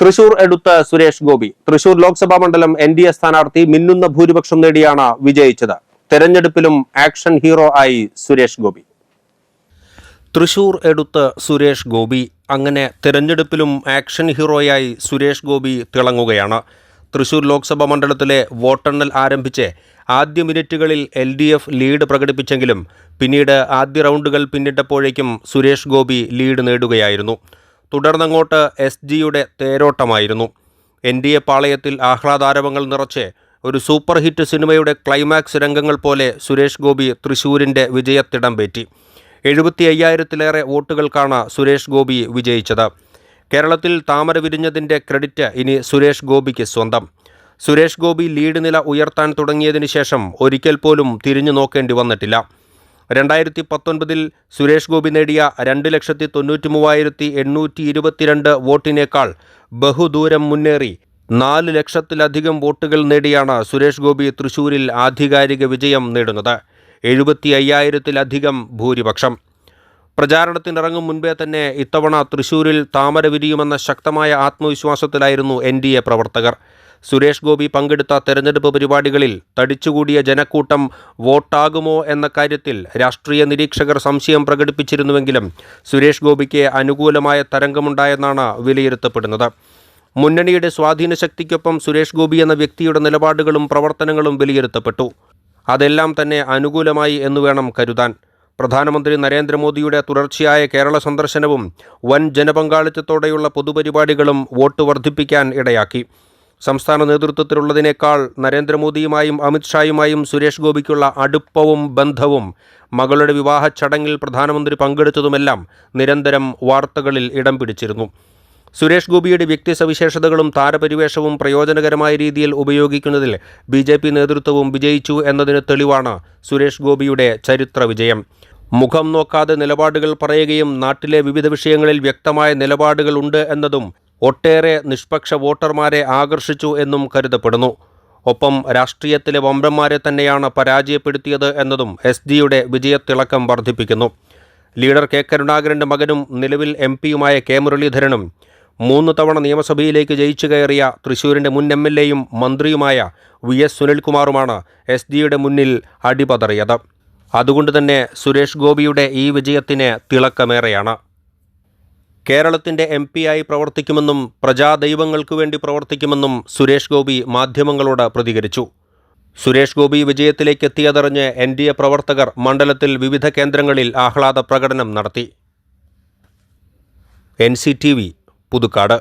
തൃശൂർ എടുത്ത സുരേഷ് ഗോപി. തൃശൂർ ലോക്സഭാ മണ്ഡലം N D A സ്ഥാനാർത്ഥി മിന്നുന്ന ഭൂരിപക്ഷം നേടിയാണ് വിജയിച്ചത്. തെരഞ്ഞെടുപ്പിലും ആക്ഷൻ ഹീറോ ആയി സുരേഷ് ഗോപി. തൃശൂർ എടുത്ത് സുരേഷ് ഗോപി അങ്ങനെ തെരഞ്ഞെടുപ്പിലും ആക്ഷൻ ഹീറോയായി സുരേഷ് ഗോപി തിളങ്ങുകയാണ്. തൃശൂർ ലോക്സഭാ മണ്ഡലത്തിലെ വോട്ടെണ്ണൽ ആരംഭിച്ച് ആദ്യ മിനിറ്റുകളിൽ എൽ ഡി എഫ് ലീഡ് പ്രകടിപ്പിച്ചെങ്കിലും പിന്നീട് ആദ്യ റൗണ്ടുകൾ പിന്നിട്ടപ്പോഴേക്കും സുരേഷ് ഗോപി ലീഡ് നേടുകയായിരുന്നു. തുടർന്നങ്ങോട്ട് എസ് ജിയുടെ തേരോട്ടമായിരുന്നു. എൻ ഡി എ പാളയത്തിൽ ആഹ്ലാദാരവങ്ങൾ നിറച്ച് ഒരു സൂപ്പർ ഹിറ്റ് സിനിമയുടെ ക്ലൈമാക്സ് രംഗങ്ങൾ പോലെ സുരേഷ് ഗോപി തൃശൂരിന്റെ വിജയത്തിടം പേറ്റി. എഴുപത്തി അയ്യായിരത്തിലേറെ വോട്ടുകൾക്കാണ് സുരേഷ് ഗോപി വിജയിച്ചത്. കേരളത്തിൽ താമര വിരിഞ്ഞതിന്റെ ക്രെഡിറ്റ് ഇനി സുരേഷ് ഗോപിക്ക് സ്വന്തം. സുരേഷ് ഗോപി ലീഡ് നില ഉയർത്താൻ തുടങ്ങിയതിന് ശേഷം ഒരിക്കൽ പോലും തിരിഞ്ഞു നോക്കേണ്ടി വന്നിട്ടില്ല. രണ്ടായിരത്തി പത്തൊൻപതിൽ സുരേഷ് ഗോപി നേടിയ രണ്ട് ലക്ഷത്തി തൊണ്ണൂറ്റി മൂവായിരത്തി എണ്ണൂറ്റി ഇരുപത്തിരണ്ട് വോട്ടിനേക്കാൾ ബഹുദൂരം മുന്നേറി. നാല് ലക്ഷത്തിലധികം വോട്ടുകൾ നേടിയാണ് സുരേഷ് ഗോപി തൃശൂരിൽ ആധികാരിക വിജയം നേടുന്നത്. എഴുപത്തി അയ്യായിരത്തിലധികം ഭൂരിപക്ഷം. പ്രചാരണത്തിനിറങ്ങും മുൻപേ തന്നെ ഇത്തവണ തൃശൂരിൽ താമര വിരിയുമെന്ന ശക്തമായ ആത്മവിശ്വാസത്തിലായിരുന്നു എൻ പ്രവർത്തകർ. സുരേഷ് ഗോപി പങ്കെടുത്ത തെരഞ്ഞെടുപ്പ് പരിപാടികളിൽ തടിച്ചുകൂടിയ ജനക്കൂട്ടം വോട്ടാകുമോ എന്ന കാര്യത്തിൽ രാഷ്ട്രീയ നിരീക്ഷകർ സംശയം പ്രകടിപ്പിച്ചിരുന്നുവെങ്കിലും സുരേഷ് ഗോപിക്ക് അനുകൂലമായ തരംഗമുണ്ടായെന്നാണ് വിലയിരുത്തപ്പെടുന്നത്. മുന്നണിയുടെ സ്വാധീന ശക്തിക്കൊപ്പം സുരേഷ് ഗോപി എന്ന വ്യക്തിയുടെ നിലപാടുകളും പ്രവർത്തനങ്ങളും വിലയിരുത്തപ്പെട്ടു. അതെല്ലാം തന്നെ അനുകൂലമായി എന്ന് വേണം കരുതാൻ. പ്രധാനമന്ത്രി നരേന്ദ്രമോദിയുടെ തുടർച്ചയായ കേരള സന്ദർശനവും വൻ ജനപങ്കാളിത്തത്തോടെയുള്ള പൊതുപരിപാടികളും വോട്ട് വർദ്ധിപ്പിക്കാൻ ഇടയാക്കി. സംസ്ഥാന നേതൃത്വത്തിലുള്ളതിനേക്കാൾ നരേന്ദ്രമോദിയുമായും അമിത്ഷായുമായും സുരേഷ് ഗോപിക്കുള്ള അടുപ്പവും ബന്ധവും മകളുടെ വിവാഹ ചടങ്ങിൽ പ്രധാനമന്ത്രി പങ്കെടുത്തതുമെല്ലാം നിരന്തരം വാർത്തകളിൽ ഇടം പിടിച്ചിരുന്നു. സുരേഷ് ഗോപിയുടെ വ്യക്തി സവിശേഷതകളും താരപരിവേഷവും പ്രയോജനകരമായ രീതിയിൽ ഉപയോഗിക്കുന്നതിൽ ബി ജെ പി നേതൃത്വവും വിജയിച്ചു എന്നതിന് തെളിവാണ് സുരേഷ് ഗോപിയുടെ ചരിത്ര വിജയം. മുഖം നോക്കാതെ നിലപാടുകൾ പറയുകയും നാട്ടിലെ വിവിധ വിഷയങ്ങളിൽ വ്യക്തമായ നിലപാടുകളുണ്ട് എന്നതും ഒട്ടേറെ നിഷ്പക്ഷ വോട്ടർമാരെ ആകർഷിച്ചു എന്നും കരുതപ്പെടുന്നു. ഒപ്പം രാഷ്ട്രീയത്തിലെ വമ്പന്മാരെ തന്നെയാണ് പരാജയപ്പെടുത്തിയത് എന്നതും എസ് ഡിയുടെ വിജയത്തിളക്കം വർദ്ധിപ്പിക്കുന്നു. Leader K. കരുണാകരന്റെ മകനും നിലവിൽ എം പിയുമായ കെ. മുരളീധരനും മൂന്ന് തവണ നിയമസഭയിലേക്ക് ജയിച്ചു കയറിയ തൃശൂരിന്റെ മുൻ എം എൽ എയും മന്ത്രിയുമായ വി. എസ്. സുനിൽകുമാറുമാണ് എസ് ഡിയുടെ മുന്നിൽ അടിപതറിയത്. അതുകൊണ്ട് തന്നെ സുരേഷ് ഗോപിയുടെ ഈ വിജയത്തിന് തിളക്കമേറെയാണ്. കേരളത്തിന്റെ എം പിയായി പ്രവർത്തിക്കുമെന്നും പ്രജാദൈവങ്ങൾക്കു വേണ്ടി പ്രവർത്തിക്കുമെന്നും സുരേഷ് ഗോപി മാധ്യമങ്ങളോട് പ്രതികരിച്ചു. സുരേഷ് ഗോപി വിജയത്തിലേക്ക് എത്തിയതറിഞ്ഞ് എൻ ഡി എ പ്രവർത്തകർ മണ്ഡലത്തിൽ വിവിധ കേന്ദ്രങ്ങളിൽ ആഹ്ലാദ പ്രകടനം നടത്തി. N C T V Puthukkad.